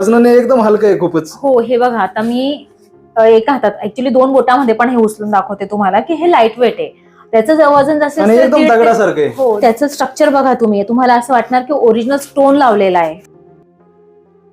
वजनाने एकदम हलकं आहे खूपच. हो हे बघा आता मी अ, एका हातात ऍक्च्युली दोन बोटामध्ये पण हे उचलून दाखवते तुम्हाला की हे लाइट वेट आहे. त्याचं जर वजन जसं आणि असेल एकदम ते- दगडासारखं आहे. हो त्याचं स्ट्रक्चर बघा तुम्ही. तुम्हाला असं वाटणार की ओरिजिनल स्टोन लावलेला आहे.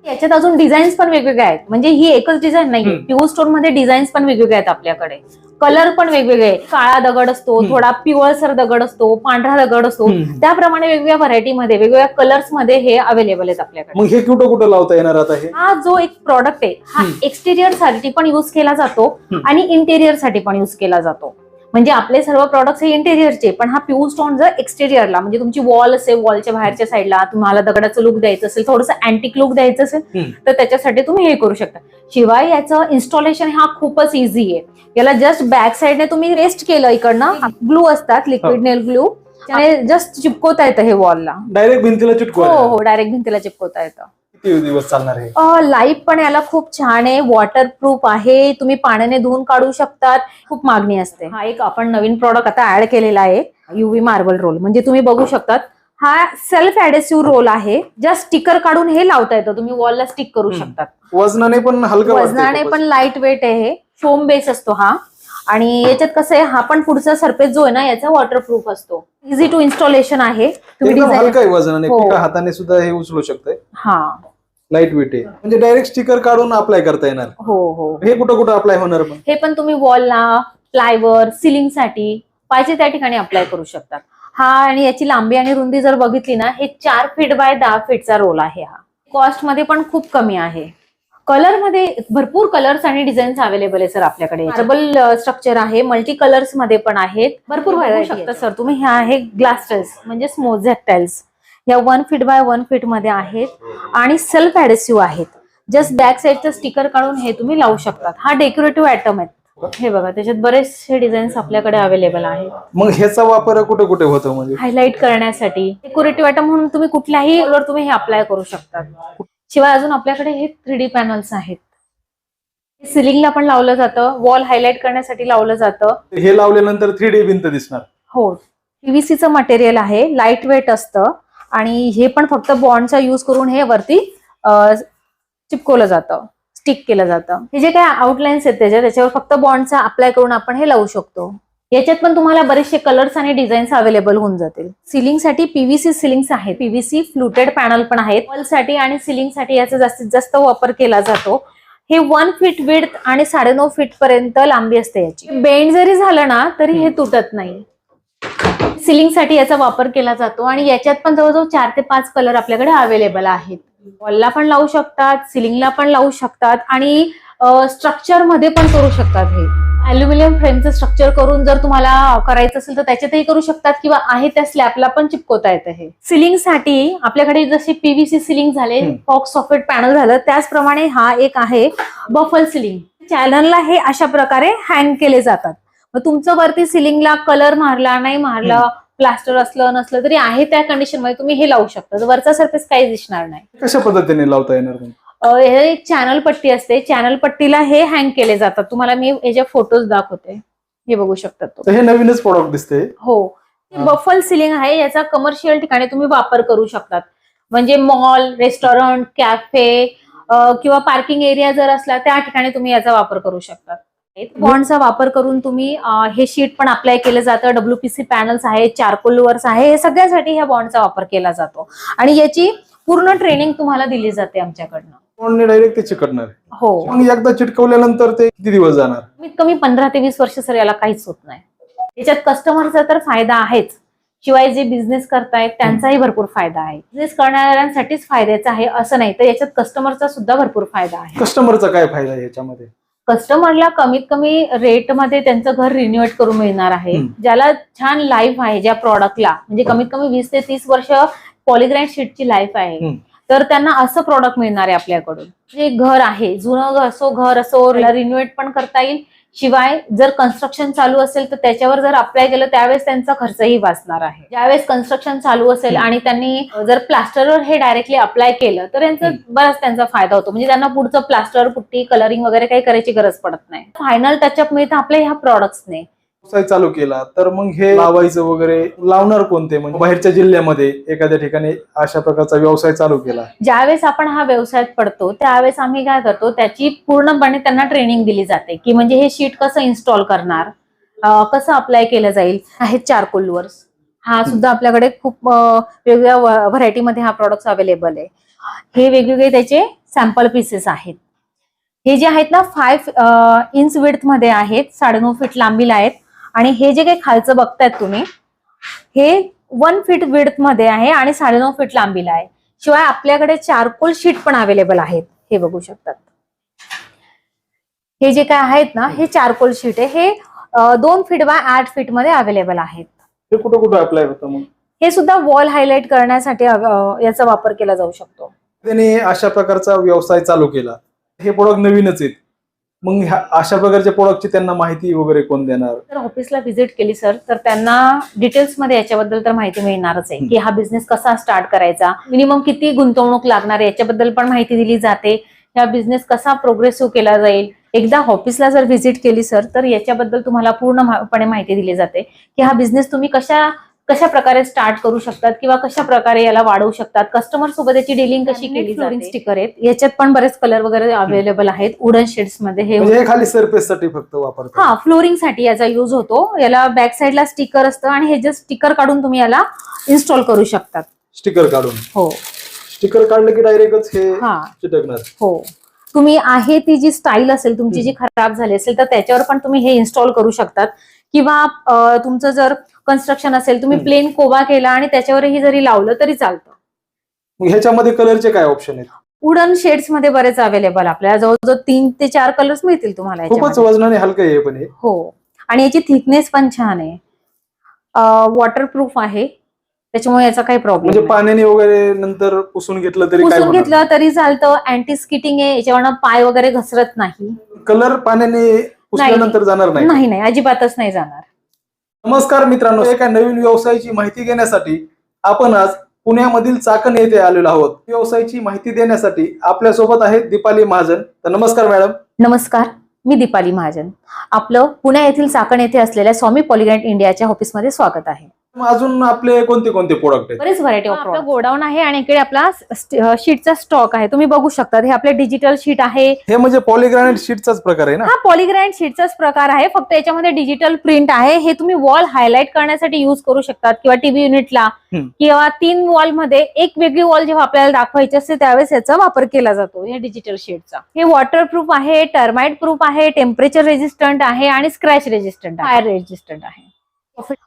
याच्यात अजून डिझाईन्स पण वेगवेगळे आहेत म्हणजे ही एकच डिझाईन नाही हम्म. प्युअर स्टोनमध्ये डिझाईन्स पण वेगवेगळे आहेत आपल्याकडे कलर पण वेगवेगळे आहेत. काळा दगड असतो हम्म. थोडा पिवळसर दगड असतो पांढरा दगड असतो हम्म. त्याप्रमाणे वेगवेगळ्या व्हरायटीमध्ये वेगवेगळ्या कलर्समध्ये हे अवेलेबल आहेत आपल्याकडे मग हे कुठं कुठं लावता येणार आता हे हा जो एक प्रॉडक्ट आहे हा हम्म. एक्सटेरियरसाठी पण युज केला जातो हम्म. आणि इंटेरियरसाठी पण युज केला जातो म्हणजे आपले सर्व प्रॉडक्ट्स हे इंटेरियरचे पण हा प्युअर स्टोन जर एक्सटेरियरला म्हणजे तुमची वॉल असेल वॉलच्या बाहेरच्या साईडला तुम्हाला दगडाचं लुक द्यायचं असेल थोडंसं अँटिक लुक द्यायचं असेल. तर त्याच्यासाठी तुम्ही हे करू शकता. शिवाय याचं इन्स्टॉलेशन हा खूपच इझी आहे. याला जस्ट बॅक साईडने तुम्ही रेस्ट केलं इकडनं ग्लू असतात लिक्विड हो. नेल ग्लू त्याने जस्ट चिपकवता येतं हे वॉलला डायरेक्ट भिंतीला हो चिटकवा हो डायरेक्ट भिंतीला चिपकवता येतं. किती दिवस चालणार आहे? लाईफ पण याला खूप छान आहे. वॉटरप्रूफ आहे. तुम्ही पाण्याने धुवून काढू शकतात. खूप मागणी असते. हा एक आपण नवीन प्रॉडक्ट आता ऍड केलेला आहे. युव्ही मार्बल रोल म्हणजे तुम्ही बघू शकतात. हा सेल्फ ऍडेसिव्ह रोल आहे. जस्ट स्टिकर काढून हे लावता येतं. तुम्ही वॉलला स्टिक करू. शकतात. वजनाने पण हलकं वजनाने. पण लाइट वेट आहे. हे फोम बेस असतो हा. आणि याच्यात कसं आहे हा पण पुढचा सरफेस जो आहे ना याचा वॉटरप्रूफ असतो. इझी टू इन्स्टॉलेशन आहे. तुम्ही हो. हाताने सुद्धा हे उचलू शकतंय. हा. लाइट वेट आहे. म्हणजे डायरेक्ट स्टिकर काढून अप्लाय करता येणार. हो हो. हे कुठं कुठं अप्लाय होणार मग हे पण तुम्ही वॉलला प्लायवर सिलिंगसाठी पाहिजे त्या ठिकाणी अप्लाय करू शकतात. हा आणि याची लांबी आणि रुंदी जर बघितली ना हे चार फीट बाय दहा फीटचा रोल आहे हा. कॉस्टमध्ये पण खूप कमी आहे. कलरमध्ये भरपूर कलर्स आणि डिझाईन्स अवेलेबल आहे सर आपल्याकडे. मार्बल स्ट्रक्चर आहे मल्टी कलर्समध्ये पण आहेत. भरपूर बघू शकता सर तुम्ही हे आहे ग्लास टाइल्स म्हणजे स्मोझॅक टाइल्स या वन फीट बाय वन फीटमध्ये आहेत आणि सेल्फ ऍडेसिव्ह आहेत. जस्ट बॅक साईडचं स्टिकर काढून हे तुम्ही लावू शकतात. हा डेकोरेटिव्ह आयटम आहे. हे बघा त्याच्यात बरेचसे डिझाईन्स आपल्याकडे अवेलेबल आहेत. मग ह्याचा वापर कुठे कुठे होतो म्हणजे? हायलाईट करण्यासाठी. डेकोरेटिव्ह आयटम म्हणून तुम्ही कुठल्याही वर तुम्ही हे अप्लाय करू शकतात. शिवाय अजून आपल्याकडे हे थ्री डी पॅनल्स आहेत. सिलिंगला पण लावलं जातं. वॉल हायलाईट करण्यासाठी लावलं जातं. हे लावल्यानंतर थ्री डी भिंत दिसणार. हो. पीव्हीसीचं मटेरियल आहे. लाइट वेट असतं. आणि हे पण फक्त बॉन्डचा यूज करून हे वरती चिपकवलं जातं स्टिक केलं जातं. हे जे काय आउटलाईन्स आहेत त्याच्या त्याच्यावर फक्त बॉन्डचा अप्लाय करून आपण हे लावू शकतो. याच्यात पण तुम्हाला बरेचसे कलर्स आणि डिझाईन्स अवेलेबल होऊन जातील. सिलिंगसाठी पीव्हीसी सिलिंग्स आहेत. पीव्हीसी फ्लुटेड पॅनल पण आहेत. वॉलसाठी आणि सिलिंगसाठी याचा जास्तीत जास्त वापर केला जातो. हे वन फीट विड्थ आणि साडेनऊ फीट पर्यंत लांबी असते याची. बेंड जरी झालं ना तरी हे तुटत नाही. सिलिंगसाठी याचा वापर केला जातो आणि याच्यात पण जवळजवळ चार ते पाच कलर आपल्याकडे अवेलेबल आहेत. वॉलला पण लावू शकतात सिलिंगला पण लावू शकतात आणि स्ट्रक्चरमध्ये पण करू शकतात हे. अल्युमिनियम फ्रेमचं स्ट्रक्चर करून जर तुम्हाला करायचं असेल तर त्याच्यातही करू शकतात किंवा आहे त्या स्लॅबला पण चिपकवता येतं हे. सिलिंगसाठी आपल्याकडे जसे पीव्हीसी सिलिंग झाले. फॉक्स सॉकेट पॅनल झालं त्याचप्रमाणे हा एक आहे बफल सिलिंग चॅनलला हे अशा प्रकारे हँग केले जातात. मग तुमचं वरती सिलिंगला कलर मारला नाही मारला प्लास्टर असलं नसलं तरी आहे त्या कंडिशनमध्ये तुम्ही हे लावू शकता. वरचा सरफेस काही दिसणार नाही. कशा पद्धतीने लावता येणार हे एक चॅनल पट्टी असते. चॅनल पट्टीला हे हँग केले जातात. तुम्हाला मी याचे फोटोज दाखवते हे बघू शकता तो तर हे नवीनच प्रॉडक्ट दिसते. हो. हा. बफल सिलिंग आहे. याचा कमर्शियल ठिकाणी तुम्ही वापर करू शकतात. म्हणजे मॉल रेस्टॉरंट कॅफे किंवा पार्किंग एरिया जर असला त्या ठिकाणी तुम्ही याचा वापर करू शकतात. बॉन्डचा वापर करून तुम्ही हे शीट पण अप्लाय केलं जातं. डब्ल्यूपीसी पॅनल्स आहेत चारकोल लुअर्स आहे हे सगळ्यासाठी ह्या बॉन्डचा वापर केला जातो. आणि याची पूर्ण ट्रेनिंग तुम्हाला दिली जाते आमच्याकडनं. कोणी डायरेक्ट ते चिकटणार. हो. मग एकदा चिटकवल्यानंतर ते किती दिवस जाणार? कमीत कमी पंधरा ते वीस वर्ष सर याला काहीच होत नाही. याच्यात कस्टमरचा तर फायदा आहेच. शिवाय जे बिझनेस करतायत त्यांचाही भरपूर फायदा आहे. बिझनेस करणाऱ्यांसाठीच फायद्याचा आहे असं नाही. तर याच्यात कस्टमरचा सुद्धा भरपूर फायदा आहे. कस्टमरचा काय फायदा आहे याच्यामध्ये? कस्टमरला कमीत कमी रेटमध्ये त्यांचं घर रिन्युएट करून मिळणार आहे. ज्याला छान लाईफ आहे ज्या प्रॉडक्टला. म्हणजे कमीत कमी वीस ते तीस वर्ष पॉलिग्रँड शीटची लाईफ आहे. तर त्यांना असं प्रॉडक्ट मिळणार आहे आपल्याकडून. जे घर आहे जुनं घर असो घर असो रिन्युएट पण करता येईल. शिवाय जर कन्स्ट्रक्शन चालू असेल तर त्याच्यावर जर अप्लाय केलं त्यावेळेस त्यांचा खर्चही वाचणार आहे. ज्यावेळेस कन्स्ट्रक्शन चालू असेल आणि त्यांनी जर प्लास्टरवर हे डायरेक्टली अप्लाय केलं तर यांचा बराच त्यांचा फायदा होतो. म्हणजे त्यांना पुढचं प्लास्टर पुट्टी कलरिंग वगैरे काही करायची गरज पडत नाही. फायनल टचअप मिळतं आपल्या ह्या प्रॉडक्ट्सने व्यवसाय चालू केला तर मग हे लावायचं वगैरे लावणार कोणते? म्हणजे बाहेरच्या जिल्ह्यामध्ये एखाद्या ठिकाणी अशा प्रकारचा व्यवसाय चालू केला. ज्यावेळेस आपण हा व्यवसायात पडतो त्यावेळेस आम्ही काय करतो त्याची पूर्णपणे त्यांना ट्रेनिंग दिली जाते की म्हणजे हे शीट कसं इन्स्टॉल करणार अं, कसं अप्लाय केलं जाईल आहेत चारकोल लुअर्स हा सुद्धा आपल्याकडे खूप अं, वेगवेगळ्या व्हरायटीमध्ये हा प्रॉडक्ट अवेलेबल आहे. हे वेगवेगळे त्याचे सॅम्पल पीसेस आहेत. हे जे आहेत ना फाईव्ह इंच विड्थमध्ये आहेत साडेनऊ फीट लांबीला आहेत. आणि हे जे काही खालचं बघतायत तुम्ही हे वन फीट विड्थमध्ये आहे आणि साडेनऊ फीट लांबीला आहे. शिवाय आपल्याकडे चारकोल शीट पण अवेलेबल आहेत. हे बघू शकतात. हे जे काय आहेत ना हे चारकोल शीट आहे. हे दोन फीट बाय आठ फीटमध्ये अवेलेबल आहेत. ते कुठं कुठं अप्लाय होतं मग? हे सुद्धा वॉल हायलाइट करण्यासाठी याचा वापर केला जाऊ शकतो. त्याने अशा प्रकारचा व्यवसाय चालू केला. हे प्रोडक्ट नवीनच आहेत. मग ह्या अशा प्रकारच्या प्रोडक्टची त्यांना माहिती वगैरे कोण देणार? तर ऑफिसला व्हिजिट केली सर तर त्यांना डिटेल्समध्ये याच्याबद्दल तर माहिती मिळणारच आहे की हा बिझनेस कसा स्टार्ट करायचा. मिनिमम किती गुंतवणूक लागणार आहे याच्याबद्दल पण माहिती दिली जाते. हा बिझनेस कसा प्रोग्रेसिव्ह केला जाईल? एकदा ऑफिसला जर व्हिजिट केली सर तर याच्याबद्दल तुम्हाला पूर्णपणे माहिती दिली जाते की हा बिझनेस तुम्ही कशा कशा प्रकारे स्टार्ट करू शकतात किंवा कशा प्रकारे याला वाढवू शकतात? कस्टमर सोबत याची डीलिंग कशी केली जाते? स्टिकर आहेत. याच्यात पण बरेच कलर वगैरे अवेलेबल आहेत. वुडन शेड्समध्ये हे म्हणजे हे खाली सरफेस साठी फक्त वापरतात. हा फ्लोरिंगसाठी याचा युज होतो. याला बॅक साईडला स्टिकर असतं आणि हे जे स्टिकर काढून तुम्ही याला इन्स्टॉल करू शकतात. स्टिकर काढून. हो. स्टिकर काढलं की डायरेक्टच हे हा. चिटकणार. हो. तुम्ही आहे ती जी स्टाईल असेल तुमची जी खराब झाली असेल तर त्याच्यावर पण तुम्ही हे इन्स्टॉल करू शकतात. किंवा तुमचं जर कन्स्ट्रक्शन असेल तुम्ही. प्लेन कोबा केला आणि त्याच्यावरही जरी लावलं तरी चालतं. ह्याच्यामध्ये कलरचे काय ऑप्शन आहेत? वुडन शेड्समध्ये बरेच अवेलेबल आपल्याला. जवळजवळ तीन ते चार कलर्स मिळतील तुम्हाला खूपच. वजनाने हलकं आहे हे पण हे. आणि याची थिकनेस पण छान आहे. वॉटरप्रूफ आहे. त्याच्यामुळे याचा काही प्रॉब्लेम म्हणजे पाण्याने वगैरे नंतर पुसून घेतलं तरी पुसून घेतलं तरी चालतं. अँटी स्किटिंग आहे. याच्यावरनं पाय वगैरे घसरत नाही. कलर पाण्याने पुसल्यानंतर जाणार नाही. नाही नाही अजिबातच नाही जाणार. नमस्कार मित्रांनो एका नवीन व्यवसायाची माहिती घेण्यासाठी आपण आज पुण्यामधील चाकण येथे आलेलो आहोत. व्यवसायाची माहिती देण्यासाठी आपल्यासोबत आहेत दीपाली महाजन. तर नमस्कार मॅडम. नमस्कार मी दीपाली महाजन. आपलं पुणे येथील चाकण येथे असलेल्या स्वामी पॉलिग्रँट इंडियाच्या ऑफिसमध्ये स्वागत आहे. मग अजून आपले कोणते कोणते प्रोडक्ट आहेत? बरेच व्हरायटी ऑफ आपलं गोडाऊन आहे आणि इकडे आपला शीटचा स्टॉक आहे. तुम्ही बघू शकता हे आपले डिजिटल शीट आहे. हे म्हणजे पॉलिग्रानाइट शीटचाच प्रकार आहे ना? हा पॉलिग्रँड शीटचाच प्रकार आहे. फक्त याच्यामध्ये डिजिटल प्रिंट आहे. हे तुम्ही वॉल हायलाइट करण्यासाठी युज करू शकतात किंवा टीव्ही युनिटला हम्म. किंवा तीन वॉलमध्ये एक वेगळी वॉल जेव्हा आपल्याला दाखवायची असते त्यावेळेस याचा वापर केला जातो या डिजिटल शीटचा हे वॉटरप्रूफ आहे टर्माइट प्रूफ आहे टेम्परेचर रेजिस्टंट आहे आणि स्क्रॅच रेजिस्टंट फायर रेजिस्टंट आहे.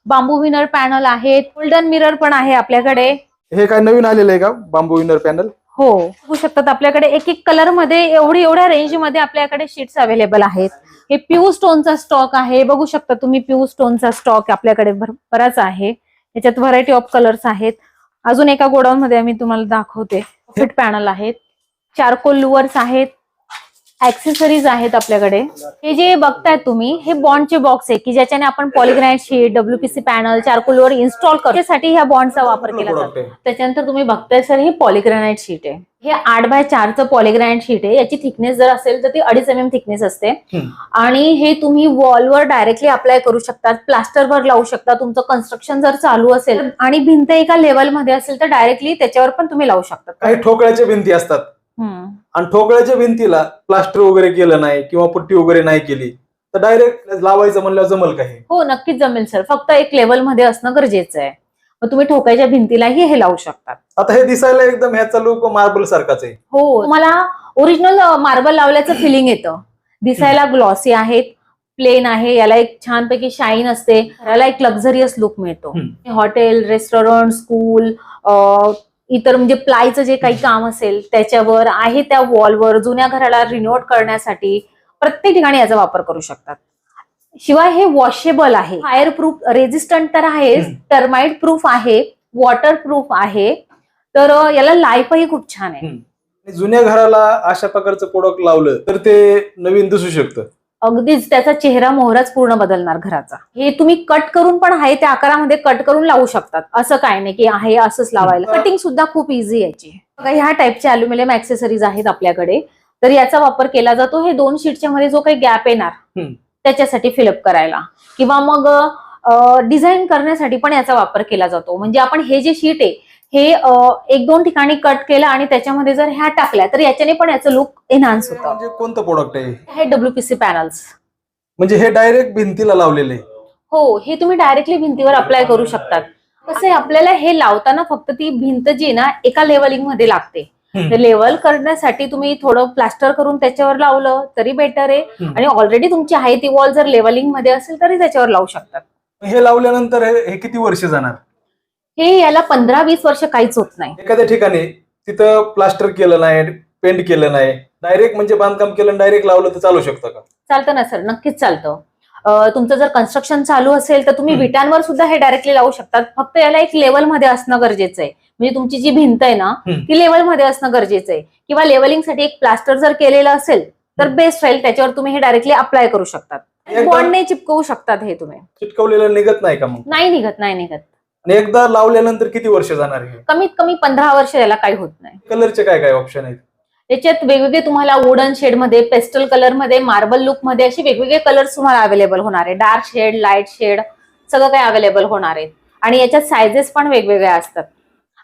बांबू विनर पॅनल आहेत गोल्डन मिरर पण आहे आपल्याकडे. हे काय नवीन आलेलं आहे का? बांबू विनर पॅनल हो. बघू शकतात. आपल्याकडे एक एक कलरमध्ये एवढी एवढ्या रेंजमध्ये आपल्याकडे शीट्स अवेलेबल आहेत. हे प्यू स्टोनचा स्टॉक आहे. बघू शकता तुम्ही प्यू स्टोनचा स्टॉक आपल्याकडे बराच आहे. याच्यात व्हरायटी ऑफ कलर्स आहेत. अजून एका गोडाऊन मध्ये मी तुम्हाला दाखवते. फिट पॅनल आहेत. चारकोल लुअर्स आहेत. ऍक्सेसरीज आहेत आपल्याकडे. हे जे बघतायत तुम्ही हे बॉन्डचे बॉक्स आहे की ज्याच्याने आपण Polygrand sheet WPC panel charcoal louver install करण्यासाठी ह्या बॉन्डचा वापर केला जातो. त्याच्यानंतर तुम्ही बघताय सर हे पॉलिग्रॅनाइट शीट आहे. हे आठ बाय चारचं पॉलिग्रॅनाइट शीट आहे. याची थिकनेस जर असेल तर ती अडीच एम एम थिकनेस असते. आणि हे तुम्ही वॉलवर डायरेक्टली अप्लाय करू शकतात प्लास्टरवर लावू शकता. तुमचं कन्स्ट्रक्शन जर चालू असेल आणि भिंत एका लेवलमध्ये असेल तर डायरेक्टली त्याच्यावर पण तुम्ही लावू शकता. काही ठोकळ्याच्या भिंती असतात. आणि ठोकळ्याच्या भिंतीला प्लास्टर वगैरे केलं नाही किंवा पुट्टी वगैरे नाही केली तर डायरेक्ट लावायचं म्हणल्यावर जमल का हे? नक्कीच जमेल सर फक्त एक लेवलमध्ये असणं गरजेचं आहे. मग तुम्ही ठोकायच्या भिंतीलाही हे लावू शकतात आता हे दिसायला एकदम ह्याचा लुक मार्बल सारखाच आहे. हो तुम्हाला ओरिजिनल मार्बल लावल्याचं फिलिंग येतं. दिसायला ग्लॉसी आहेत प्लेन आहे याला एक छानपैकी शाईन असते याला एक लक्झरियस लुक मिळतो. हॉटेल रेस्टॉरंट स्कूल इतर म्हणजे प्लायचं जे काही काम असेल त्याच्यावर आहे त्या वॉलवर जुन्या घराला रिनोट करण्यासाठी प्रत्येक ठिकाणी याचा वापर करू शकतात. शिवाय हे वॉशेबल आहे. फायर प्रूफ रेजिस्टंट तर आहे. टर्माइट प्रूफ आहे वॉटर प्रूफ आहे. तर याला लाईफही खूप छान आहे. जुन्या घराला अशा प्रकारचं प्रोडक्ट लावलं तर ते नवीन दिसू शकतं. अगदीच त्याचा चेहरा मोहराच पूर्ण बदलणार घराचा. हे तुम्ही कट करून पण आहे त्या आकारामध्ये कट करून लावू शकतात. असं काय नाही की आहे असंच लावायला. कटिंग सुद्धा खूप इझी याची. बघा ह्या टाईपचे अल्युमिनियम ऍक्सेसरीज आहेत आपल्याकडे. तर याचा वापर केला जातो. हे दोन शीटच्या मध्ये जो काही गॅप येणार. त्याच्यासाठी फिलअप करायला. किंवा मग डिझाईन करण्यासाठी पण याचा वापर केला जातो. म्हणजे आपण हे जे शीट आहे हे एक दोन ठिकाणी कट केलं आणि त्याच्यामध्ये जर ह्या टाकल्या तर याच्याने पण याचं लुक एनहान्स होतं. म्हणजे कोणतं प्रोडक्ट आहे? हे डब्ल्यूपीसी पॅनल्स म्हणजे हे डायरेक्ट भिंतीला लावलेले. हो हे तुम्ही डायरेक्टली भिंतीवर अप्लाय करू शकतात. कसं आपल्याला हे लावताना फक्त ती भिंत जी ना एका लेवलिंगमध्ये लागते. लेवल करण्यासाठी तुम्ही थोडं प्लास्टर करून त्याच्यावर लावलं तरी बेटर आहे. आणि ऑलरेडी तुमची आहे ती वॉल जर लेवलिंगमध्ये असेल तरी त्याच्यावर लावू शकतात. हे लावल्यानंतर हे किती वर्ष जाणार? हे याला पंधरा वीस वर्ष काहीच होत नाही. एखाद्या ठिकाणी तिथं प्लास्टर केलं नाही पेंट केलं नाही डायरेक्ट म्हणजे बांधकाम केलं डायरेक्ट लावलं तर चालू शकतं का? चालतं ना सर. नक्कीच चालतं. तुमचं जर कन्स्ट्रक्शन चालू असेल तर तुम्ही. विटांवर सुद्धा हे डायरेक्टली लावू शकतात. फक्त याला एक लेवलमध्ये असणं गरजेचं आहे. म्हणजे तुमची जी भिंत आहे ना. ती लेवलमध्ये असणं गरजेचं आहे. किंवा लेवलिंगसाठी एक प्लास्टर जर केलेलं असेल तर. बेस्ट राहील त्याच्यावर तुम्ही हे डायरेक्टली अप्लाय करू शकतात. बॉन्डने चिपकवू शकतात हे तुम्ही. चिटकवलेलं निघत नाही का मग? नाही निघत नाही निघत. आणि एकदा लावल्यानंतर किती वर्ष जाणार हे? कमीत कमी पंधरा वर्ष याला काही होत नाही. कलरचे काय काय ऑप्शन आहेत? याच्यात वेगवेगळे तुम्हाला वुडन शेडमध्ये पेस्टल कलरमध्ये मार्बल लुकमध्ये असे वेगवेगळे कलर्स तुम्हाला अवेलेबल होणार आहे. डार्क शेड लाइट शेड सगळं काही अवेलेबल होणार आहे. आणि याच्यात सायझेस पण वेगवेगळ्या असतात.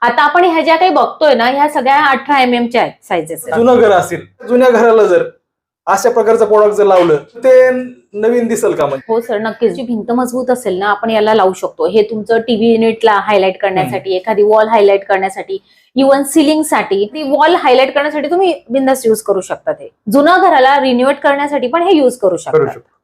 आता आपण ह्या ज्या काही बघतोय ना ह्या सगळ्या अठरा एम एम च्या आहेत सायझेस जुनं घर असेल. जुन्या घराला जर अशा प्रकारचं प्रोडक्ट जर लावलं ते नवीन दिसल का म्हणजे हो सर नक्कीच. जी भिंत मजबूत असेल ना आपण याला लावू शकतो. हे तुमचं टीव्ही युनिटला हायलाइट करण्यासाठी एखादी वॉल हायलाइट करण्यासाठी इव्हन सिलिंगसाठी ती वॉल हायलाइट करण्यासाठी तुम्ही बिंदास युज करू शकता ते. जुन्या घराला रिन्युएट करण्यासाठी पण हे युज करू करू शकता. शकतो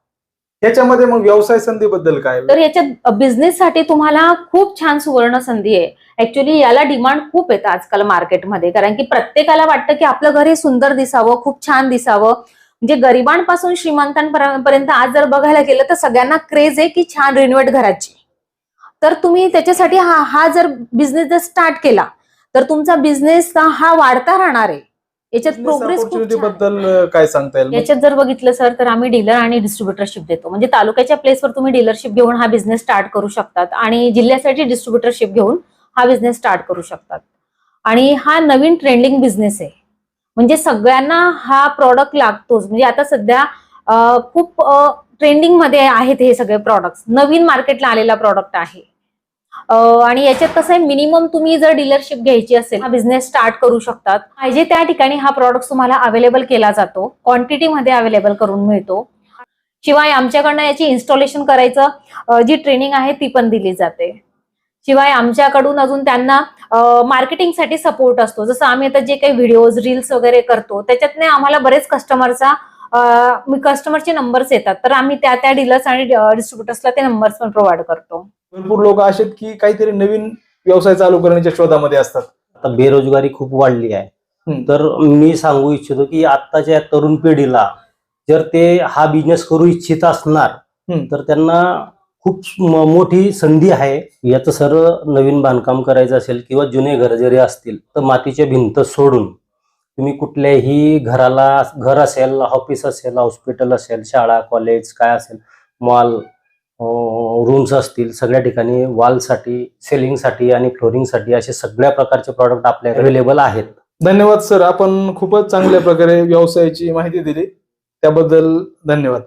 याच्यामध्ये मग व्यवसाय संधीबद्दल काय? तर याच्यात बिझनेस साठी तुम्हाला खूप छान सुवर्ण संधी आहे. ऍक्च्युली याला डिमांड खूप येतं आजकाल मार्केटमध्ये कारण की प्रत्येकाला वाटतं की आपलं घर हे सुंदर दिसावं खूप छान दिसावं. म्हणजे गरिबांपासून श्रीमंतांपर्यंत आज जर बघायला गेलं तर सगळ्यांना क्रेज आहे की छान रिनोव्हेट घराची. तर तुम्ही त्याच्यासाठी हा हा जर बिझनेस जर स्टार्ट केला तर तुमचा बिझनेस हा वाढता राहणार आहे. याच्यात प्रोग्रेस. बद्दल काय सांगता येईल याच्यात जर बघितलं सर तर आम्ही डीलर आणि डिस्ट्रीब्युटरशिप देतो. म्हणजे तालुक्याच्या प्लेसवर तुम्ही डीलरशिप घेऊन हा बिझनेस स्टार्ट करू शकतात आणि जिल्ह्यासाठी डिस्ट्रीब्युटरशिप घेऊन हा बिझनेस स्टार्ट करू शकतात. आणि हा नवीन ट्रेंडिंग बिझनेस आहे. म्हणजे सगळ्यांना हा प्रॉडक्ट लागतोच. म्हणजे आता सध्या खूप ट्रेंडिंगमध्ये आहेत हे सगळे प्रॉडक्ट नवीन मार्केटला आलेला प्रॉडक्ट आहे. आणि याच्यात कसं आहे मिनिमम तुम्ही जर डीलरशिप घ्यायची असेल हा बिझनेस स्टार्ट करू शकतात. पाहिजे त्या ठिकाणी हा प्रॉडक्ट तुम्हाला अवेलेबल केला जातो. क्वांटिटी मध्ये अवेलेबल करून मिळतो. शिवाय आमच्याकडनं याची इन्स्टॉलेशन करायचं जी ट्रेनिंग आहे ती पण दिली जाते. शिवाय आमच्याकडून अजून त्यांना मार्केटिंगसाठी सपोर्ट असतो. जसं आम्ही आता जे काही व्हिडिओज रील्स वगैरे करतो त्याच्यातने आम्हाला बरेच कस्टमरचा कस्टमरचे नंबर्स येतात. तर आम्ही त्या त्या डीलर्स आणि डिस्ट्रीब्युटर्सला ते नंबर्स पण प्रोव्हाइड करतो. भरपूर लोक असे की काहीतरी नवीन व्यवसाय चालू करण्याच्या शोधामध्ये असतात. आता बेरोजगारी खूप वाढली आहे. तर मी सांगू इच्छितो की आत्ताच्या या तरुण पिढीला जर ते हा बिझनेस करू इच्छित असणार. तर त्यांना खूप मोठी संधी आहे. याचं सर नवीन बांधकाम करायचं असेल किंवा जुने घर जरी असतील तर मातीच्या भिंत सोडून तुम्ही कुठल्याही घराला घर असेल ऑफिस असेल हॉस्पिटल असेल शाळा कॉलेज काय असेल मॉल रूम्स असतील सगळ्या ठिकाणी वॉलसाठी सेलिंगसाठी आणि फ्लोरिंगसाठी असे सगळ्या प्रकारचे प्रॉडक्ट आपल्या अवेलेबल आहेत. धन्यवाद सर. आपण खूपच चांगल्या प्रकारे व्यवसायाची माहिती दिली. त्याबद्दल धन्यवाद.